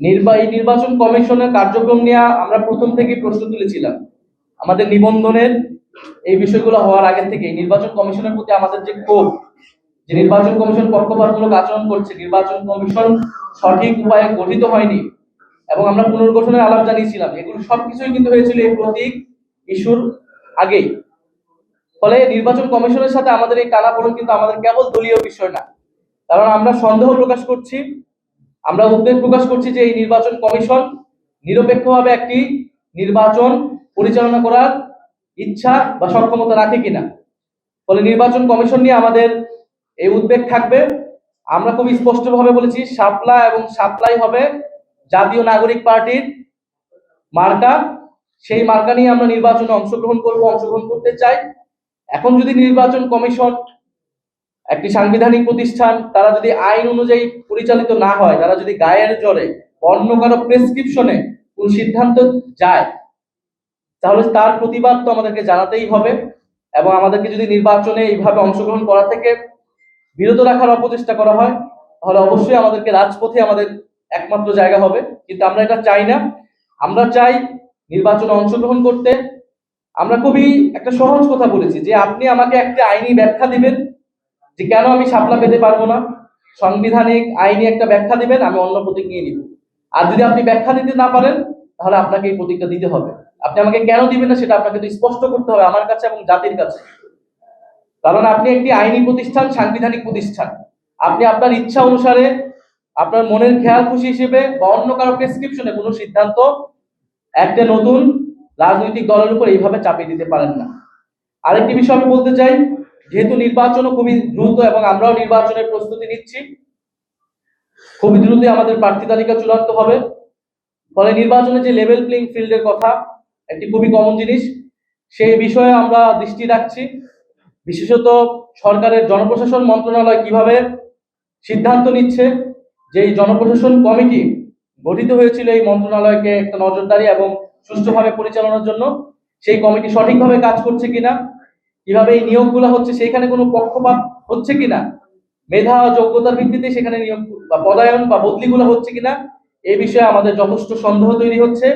নির্বা- এই নির্বাচন কমিশনের কার্যক্রম নিয়ে আমরা প্রথম থেকে প্রশ্ন তুলেছিলাম। আমাদের নিবন্ধনের এই বিষয়গুলো হওয়ার আগে থেকে নির্বাচন কমিশনের প্রতি আমাদের যে ক্ষোভ, যে নির্বাচন কমিশন পক্ষপাতমূলক আচরণ করছে, নির্বাচন কমিশন সঠিক উপায়ে গঠিত হয়নি এবং আমরা পুনর্গঠনের আলাপ জানিয়েছিলাম। এগুলো সবকিছুই কিন্তু হয়েছিল এই প্রতীক ইস্যুর আগেই। ফলে নির্বাচন কমিশনের সাথে আমাদের এই টানাপোড়েন কিন্তু আমাদের কেবল দলীয় বিষয় না, কারণ আমরা সন্দেহ প্রকাশ করছি আমরা উদ্বেগ প্রকাশ করছি যে এই নির্বাচন কমিশন নিরপেক্ষভাবে একটি নির্বাচন পরিচালনা করার ইচ্ছা বা সক্ষমতা রাখে কিনা। ফলে নির্বাচন কমিশন নিয়ে আমাদের এই উদ্বেগ থাকবে। আমরা খুব স্পষ্টভাবে বলেছি শাপলা এবং সাপ্লাই হবে জাতীয় নাগরিক পার্টির মার্কা। সেই মার্কা নিয়ে আমরা নির্বাচনে অংশগ্রহণ করব, অংশগ্রহণ করতে চাই। এখন যদি নির্বাচন কমিশন একটি সাংবিধানিক প্রতিষ্ঠান, তারা যদি আইন অনুযায়ী পরিচালিত না হয়, তারা যদি গায়ের জোরে অন্য কারও প্রেসক্রিপশনে কোন সিদ্ধান্ত যায়, তাহলে তার প্রতিবাদ তো আমাদেরকে জানাতেই হবে এবং আমাদেরকে যদি নির্বাচনে এইভাবে অংশগ্রহণ করা থেকে বিরত রাখার অপচেষ্টা করা হয়, তাহলে অবশ্যই আমাদেরকে রাজপথে আমাদের একমাত্র জায়গা হবে। কিন্তু আমরা এটা চাই না। আমরা চাই নির্বাচনে অংশগ্রহণ করতে। আমরা খুবই একটা সহজ কথা বলেছি যে আপনি আমাকে একটা আইনি ব্যাখ্যা দিবেন যে কেন আমি সাপলা পেতে পারব না? সাংবিধানিক আইনি একটা ব্যাখ্যা দিবেন, আমি অন্য প্রতীক নিয়ে নিব। আর যদি আপনি ব্যাখ্যা দিতে না পারেন, তাহলে আপনাকে এই প্রতীকটা দিতে হবে। আপনি আমাকে কেন দিবেন না সেটা আপনাকে তো স্পষ্ট করতে হবে আমার কাছে এবং জাতির কাছে। কারণ আপনি একটি আইনি প্রতিষ্ঠান, সাংবিধানিক প্রতিষ্ঠান। আপনি আপনার ইচ্ছা অনুসারে, আপনার মনের খেয়াল খুশি হিসেবে বা অন্য কারও প্রেসক্রিপশনে কোনো সিদ্ধান্ত একটা নতুন রাজনৈতিক দলের উপর এইভাবে চাপিয়ে দিতে পারেন না। আরেকটি বিষয় আমি বলতে চাই যেহেতু নির্বাচনও খুবই দ্রুত এবং আমরাও নির্বাচনের প্রস্তুতি নিচ্ছি, খুবই দ্রুতই আমাদের প্রার্থী তালিকা চূড়ান্ত হবে। ফলে নির্বাচনে যে লেভেল প্লেইং ফিল্ডের কথা, একটি খুবই কমন জিনিস, সেই বিষয়ে আমরা দৃষ্টি রাখছি। বিশেষত সরকারের জনপ্রশাসন মন্ত্রণালয় কীভাবে সিদ্ধান্ত নিচ্ছে যে জনপ্রশাসন কমিটি গঠিত হয়েছিল এই মন্ত্রণালয়কে একটা নজরদারি এবং সুষ্ঠুভাবে পরিচালনার জন্য, সেই কমিটি সঠিকভাবে কাজ করছে কিনা কীভাবে এই নিয়োগগুলো হচ্ছে, সেখানে কোনো পক্ষপাত হচ্ছে কিনা? মেধা যোগ্যতার ভিত্তিতে সেখানে নিয়োগ বা পদায়ন বা বদলিগুলো হচ্ছে কিনা? এই বিষয়ে আমাদের যথেষ্ট সন্দেহ তৈরি হচ্ছে।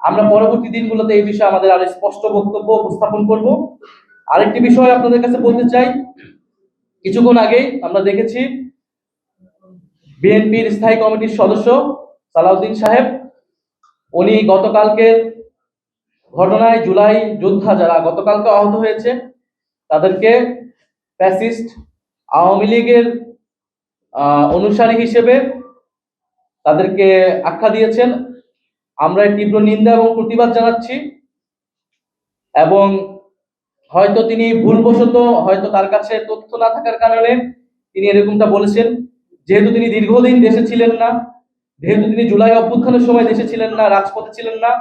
আমরা পরবর্তী দিনগুলোতে এই বিষয়ে আমাদের আরও স্পষ্ট বক্তব্য উপস্থাপন করব। আরেকটি বিষয় আপনাদের কাছে বলতে চাই। কিছুক্ষণ আগেই আমরা দেখেছি বিএনপির স্থায়ী কমিটির সদস্য সালাউদ্দিন সাহেব। উনি গতকালকের ঘটনায় জুলাই যোদ্ধা যারা গতকালকে আহত হয়েছে তাদেরকে ফ্যাসিস্ট আওয়ামী লীগের অনুসারী হিসেবে তাদেরকে আখ্যা দিয়েছেন। আমরা তীব্র নিন্দা এবং প্রতিবাদ জানাচ্ছি এবং হয়তো তিনি ভুলবশত হয়তো তার কাছে তথ্য না থাকার কারণে তিনি এরকমটা বলেছেন। যেহেতু তিনি দীর্ঘদিন দেশে ছিলেন না, যেহেতু তিনি জুলাই অভ্যুত্থানের সময় দেশে ছিলেন না, রাজপথে ছিলেন না,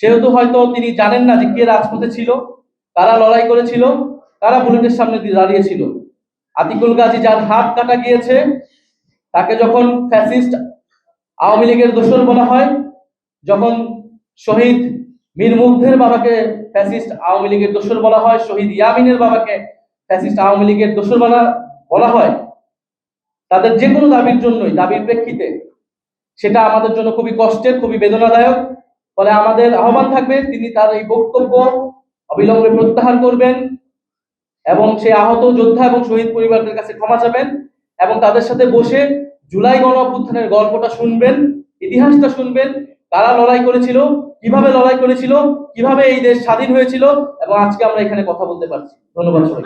সেহেতু হয়তো তিনি জানেন না যে কে রাজপথে ছিল তারা লড়াই করেছিল। কারা বুলেটের সামনে দাঁড়িয়েছিল। আতিকুল গাজী যার হাত কাটা গিয়েছে, তাকে যখন ফ্যাসিস্ট আওয়ামী লীগের দোসর বলা হয়, যখন শহীদ মীর মুগ্ধের বাবাকে ফ্যাসিস্ট আওয়ামী লীগের দোসর বলা হয়, শহীদ ইয়ামিনের বাবাকে ফ্যাসিস্ট আওয়ামী লীগের দোসর বলা বলা হয়, তাদের যে কোনো দাবির জন্যই, দাবির প্রেক্ষিতে, সেটা আমাদের জন্য খুবই কষ্টের, খুবই বেদনাদায়ক। ফলে আমাদের আহ্বান থাকবে, তিনি তার এই বক্তব্য অবিলম্বে প্রত্যাহার করবেন। এবং সেই আহত যোদ্ধা এবং শহীদ পরিবারদের কাছে ক্ষমা চাবেন এবং তাদের সাথে বসে জুলাই গণ গল্পটা শুনবেন, ইতিহাসটা শুনবেন, কারা লড়াই করেছিল, কীভাবে লড়াই করেছিল, কীভাবে এই দেশ স্বাধীন হয়েছিল এবং আজকে আমরা এখানে কথা বলতে পারছি। ধন্যবাদ সবাই